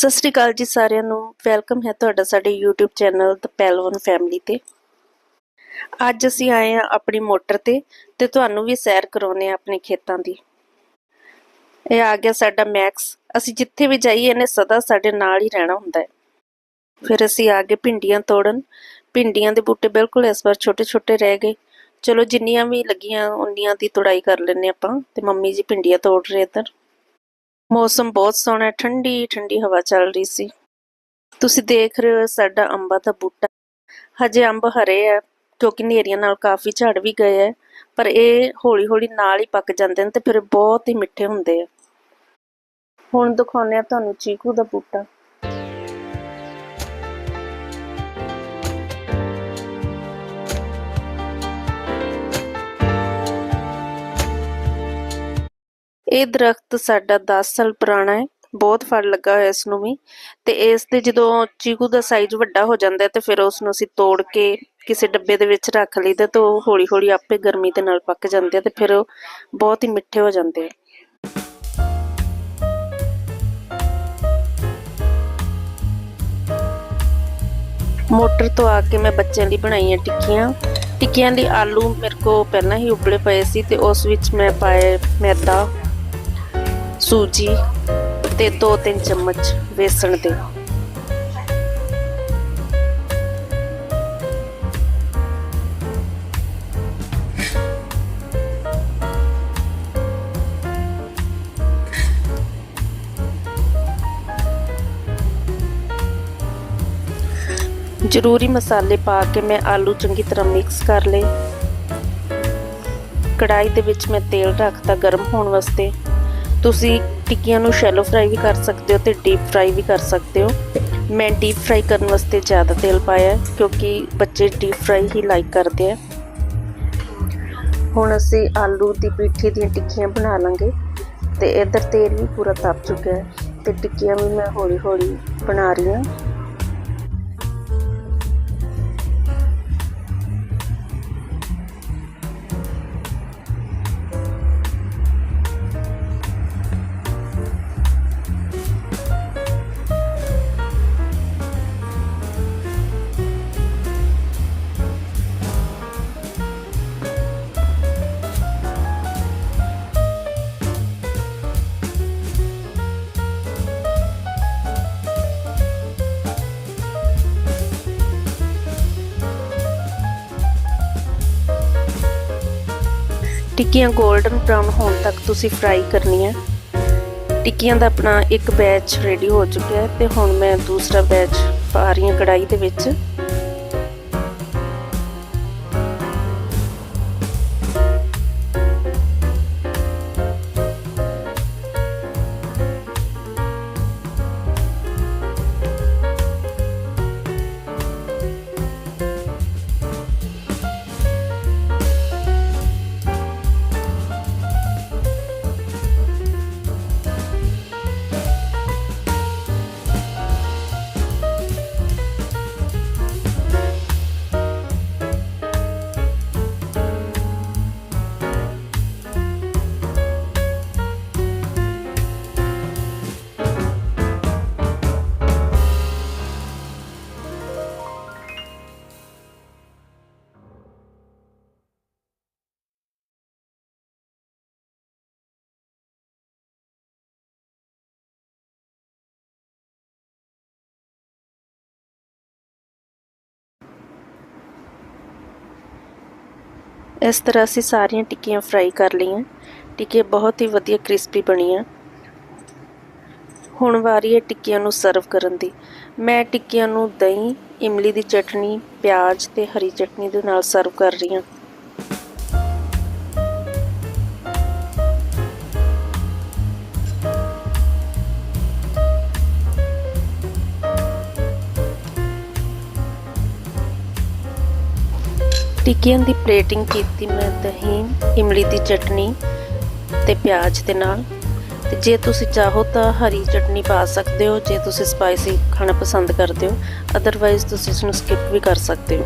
ਸਤਿ ਸ੍ਰੀ ਅਕਾਲ ਜੀ ਸਾਰਿਆਂ ਨੂੰ। ਵੈਲਕਮ ਹੈ ਤੁਹਾਡਾ ਸਾਡੇ YouTube ਚੈਨਲ ਦ ਪਹਿਲਵਾਨ ਫੈਮਿਲੀ ਤੇ। ਅੱਜ ਅਸੀਂ ਆਏ ਆ ਆਪਣੀ ਮੋਟਰ ਤੇ ਤੇ ਤੁਹਾਨੂੰ ਵੀ ਸੈਰ ਕਰਾਉਨੇ ਆ ਆਪਣੇ ਖੇਤਾਂ ਦੀ। ਇਹ ਆ ਗਿਆ ਸਾਡਾ ਮੈਕਸ ਅਸੀਂ ਜਿੱਥੇ ਵੀ ਜਾਈਏ ਇਹਨੇ ਸਦਾ ਸਾਡੇ ਨਾਲ ਹੀ ਰਹਿਣਾ ਹੁੰਦਾ ਹੈ। ਫਿਰ ਅਸੀਂ ਆ ਗਏ ਭਿੰਡੀਆਂ ਤੋੜਨ। ਭਿੰਡੀਆਂ ਦੇ ਬੂਟੇ ਬਿਲਕੁਲ ਇਸ ਵਾਰ ਛੋਟੇ ਛੋਟੇ ਰਹਿ ਗਏ। ਚਲੋ ਜਿੰਨੀਆਂ ਵੀ ਲੱਗੀਆਂ, ਉਨੀਆਂ ਦੀ ਤੁੜਾਈ ਕਰ ਲੈਨੇ ਆਪਾਂ ਤੇ ਮੰਮੀ ਜੀ ਭਿੰਡੀਆਂ ਤੋੜ ਰਹੇ ਇੱਧਰ। ਮੌਸਮ ਬਹੁਤ ਸੋਹਣਾ ਠੰਡੀ ਠੰਡੀ ਹਵਾ ਚੱਲ ਰਹੀ ਸੀ। ਤੁਸੀਂ ਦੇਖ ਰਹੇ ਹੋ ਸਾਡਾ ਅੰਬਾਂ ਦਾ ਬੂਟਾ। ਹਜੇ ਅੰਬ ਹਰੇ ਆ ਕਿਉਂਕਿ ਨੇਰੀਆਂ ਨਾਲ ਕਾਫੀ ਝੜ ਵੀ ਗਏ ਹੈ, ਪਰ ਇਹ ਹੌਲੀ ਹੌਲੀ ਨਾਲ ਹੀ ਪੱਕ ਜਾਂਦੇ ਨੇ ਤੇ ਫਿਰ ਬਹੁਤ ਹੀ ਮਿੱਠੇ ਹੁੰਦੇ ਆ। ਹੁਣ ਦਿਖਾਉਂਦੇ ਆ ਤੁਹਾਨੂੰ ਚੀਕੂ ਦਾ ਬੂਟਾ। ਇਹ ਦਰਖਤ ਸਾਡਾ 10 ਸਾਲ ਪੁਰਾਣਾ ਹੈ, ਬਹੁਤ ਫਲ ਲੱਗਾ ਹੋਇਆ ਇਸ ਨੂੰ ਵੀ। ਤੇ ਇਸ ਦੇ ਜਦੋਂ ਚੀਕੂ ਦਾ ਸਾਈਜ਼ ਵੱਡਾ ਹੋ ਜਾਂਦਾ ਹੈ ਤੇ ਫਿਰ ਉਸ ਨੂੰ ਅਸੀਂ ਤੋੜ ਕੇ ਕਿਸੇ ਡੱਬੇ ਦੇ ਵਿੱਚ ਰੱਖ ਲਈਦਾ ਤੇ ਉਹ ਹੌਲੀ ਹੌਲੀ ਆਪੇ ਗਰਮੀ ਦੇ ਨਾਲ ਪੱਕ ਜਾਂਦੇ ਆ ਤੇ ਫਿਰ ਉਹ ਬਹੁਤ ਹੀ ਮਿੱਠੇ ਹੋ ਜਾਂਦੇ ਆ। ਮੋਟਰ ਤੋਂ ਆ ਕੇ ਮੈਂ ਬੱਚਿਆਂ ਲਈ ਬਣਾਈਆਂ ਟਿੱਕੀਆਂ। ਟਿੱਕੀਆਂ ਲਈ ਆਲੂ ਮੇਰੇ ਕੋ ਪਹਿਲਾਂ ਹੀ ਉਬਲੇ ਪਏ ਸੀ ਤੇ ਉਸ ਵਿੱਚ ਮੈਂ ਪਾਏ ਮੈਦਾ ਸੂਜੀ ਤੇ 2-3 ਚਮਚ ਵੇਸਣ ਦੇ। ਜ਼ਰੂਰੀ ਮਸਾਲੇ ਪਾ ਕੇ ਮੈਂ ਆਲੂ ਚੰਗੀ ਤਰ੍ਹਾਂ ਮਿਕਸ ਕਰ ਲਏ। ਕੜਾਈ ਦੇ ਵਿੱਚ ਮੈਂ ਤੇਲ ਰੱਖਤਾ ਗਰਮ ਹੋਣ ਵਾਸਤੇ। ਤੁਸੀਂ ਟਿੱਕੀਆਂ ਨੂੰ ਸ਼ੈਲੋ ਫਰਾਈ ਵੀ ਕਰ ਸਕਦੇ ਹੋ ਤੇ ਡੀਪ ਫਰਾਈ ਵੀ ਕਰ ਸਕਦੇ ਹੋ। ਮੈਂ ਡੀਪ ਫਰਾਈ ਕਰਨ ਵਾਸਤੇ ਜ਼ਿਆਦਾ ਤੇਲ ਪਾਇਆ ਕਿਉਂਕਿ ਬੱਚੇ ਡੀਪ ਫਰਾਈ ਹੀ ਲਾਈਕ ਕਰਦੇ ਆ। ਹੁਣ ਅਸੀਂ ਆਲੂ ਦੀ ਪੀਠੀ ਦੀਆਂ ਟਿੱਕੀਆਂ ਬਣਾ ਲਾਂਗੇ ਤੇ ਇਧਰ ਤੇਲ ਵੀ ਪੂਰਾ ਤਪ ਚੁੱਕਿਆ ਹੈ ਤੇ ਟਿੱਕੀਆਂ ਵੀ ਮੈਂ ਹੌਲੀ ਹੌਲੀ ਬਣਾ ਰਹੀ ਹਾਂ। ਟਿੱਕੀਆਂ 골ਡਨ ਬ੍ਰਾਊਨ ਹੋਣ ਤੱਕ ਤੁਸੀਂ ਫਰਾਈ ਕਰਨੀਆਂ। ਟਿੱਕੀਆਂ ਦਾ ਆਪਣਾ ਇੱਕ ਬੈਚ ਰੈਡੀ ਹੋ ਚੁੱਕਿਆ ਹੈ ਤੇ ਹੁਣ ਮੈਂ ਦੂਸਰਾ ਬੈਚ ਪਾ ਰਹੀ ਹਾਂ ਕੜਾਈ ਦੇ ਵਿੱਚ। ਇਸ ਤਰ੍ਹਾਂ ਅਸੀਂ ਸਾਰੀਆਂ ਟਿੱਕੀਆਂ ਫਰਾਈ ਕਰ ਲਈਆਂ। ਟਿੱਕੀਆਂ ਬਹੁਤ ਹੀ ਵਧੀਆ ਕ੍ਰਿਸਪੀ ਬਣੀਆਂ। ਹੁਣ ਵਾਰੀ ਹੈ ਟਿੱਕੀਆਂ ਨੂੰ ਸਰਵ ਕਰਨ ਦੀ। ਮੈਂ ਟਿੱਕੀਆਂ ਨੂੰ ਦਹੀਂ, ਇਮਲੀ ਦੀ ਚਟਨੀ, ਪਿਆਜ਼ ਤੇ ਹਰੀ ਚਟਨੀ ਦੇ ਨਾਲ ਸਰਵ ਕਰ ਰਹੀ ਹਾਂ। ਟਿੱਕੀਆਂ ਦੀ ਪਲੇਟਿੰਗ ਕੀਤੀ ਮੈਂ ਦਹੀਂ, ਇਮਲੀ ਦੀ ਚਟਨੀ ਤੇ ਪਿਆਜ਼ ਦੇ ਨਾਲ। ਤੇ ਜੇ ਤੁਸੀਂ ਚਾਹੋ ਤਾਂ ਹਰੀ ਚਟਨੀ ਪਾ ਸਕਦੇ ਹੋ, ਜੇ ਤੁਸੀਂ ਸਪਾਈਸੀ ਖਾਣਾ ਪਸੰਦ ਕਰਦੇ ਹੋ ਅਦਰਵਾਈਜ਼ ਤੁਸੀਂ ਇਸ ਨੂੰ ਸਕਿਪ ਵੀ ਕਰ ਸਕਦੇ ਹੋ।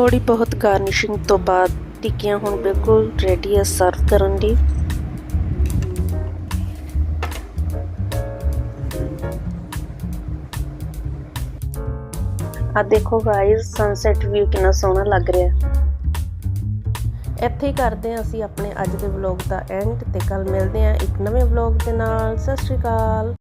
ਥੋੜੀ ਬਹੁਤ ਗਾਰਨਿਸ਼ਿੰਗ ਤੋਂ ਬਾਅਦ ਟਿੱਕੀਆਂ ਹੁਣ ਬਿਲਕੁਲ ਰੈਡੀ ਹੈ ਸਰਵ ਕਰਨ ਲਈ ਆ ਦੇਖੋ ਗਾਇਸ ਸਨਸੈਟ ਵਿਊ ਕਿੰਨਾ ਸੋਹਣਾ ਲੱਗ ਰਿਹਾ। ਇੱਥੇ ਹੀ ਕਰਦੇ ਹਾਂ ਅਸੀਂ ਆਪਣੇ ਅੱਜ ਦੇ ਵਲੌਗ ਦਾ ਐਂਡ ਤੇ ਕੱਲ ਮਿਲਦੇ ਹਾਂ ਇੱਕ ਨਵੇਂ ਵਲੌਗ ਦੇ ਨਾਲ। ਸਤਿ ਸ਼੍ਰੀ ਅਕਾਲ।